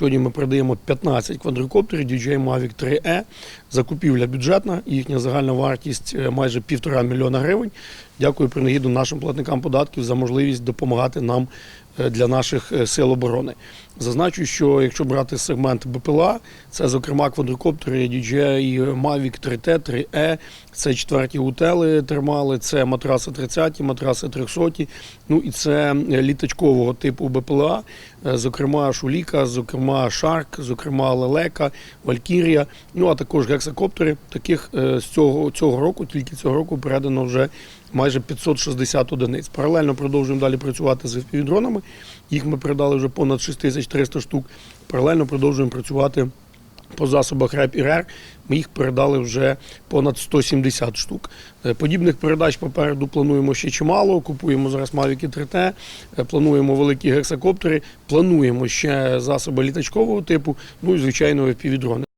Сьогодні ми продаємо 15 квадрокоптерів DJI Mavic 3E. Закупівля бюджетна, їхня загальна вартість е, майже півтора мільйона гривень. Дякую принагіду нашим платникам податків за можливість допомагати нам е, для наших е, сил оборони. Зазначу, що якщо брати сегмент БПЛА, це зокрема квадрокоптери DJI Mavic 3T, 3E, це четверті утели термали, це матраси 30, матраси 300, ну і це е, літачкового типу БПЛА, зокрема Шуліка, зокрема Шарк, зокрема Лелека, Валькірія, ну а також гексакоптери. Таких з цього, цього року, тільки цього року передано вже майже 560 одиниць. Паралельно продовжуємо далі працювати з FPV-дронами. Їх ми передали вже понад 6300 штук. Паралельно продовжуємо працювати по засобах РЕП і РЕР. Ми їх передали вже понад 170 штук. Е, Подібних передач попереду плануємо ще чимало. Купуємо зараз Mavic 3T, е, плануємо великі гексакоптери, плануємо ще засоби літачкового типу, ну і звичайно FPV-дрони.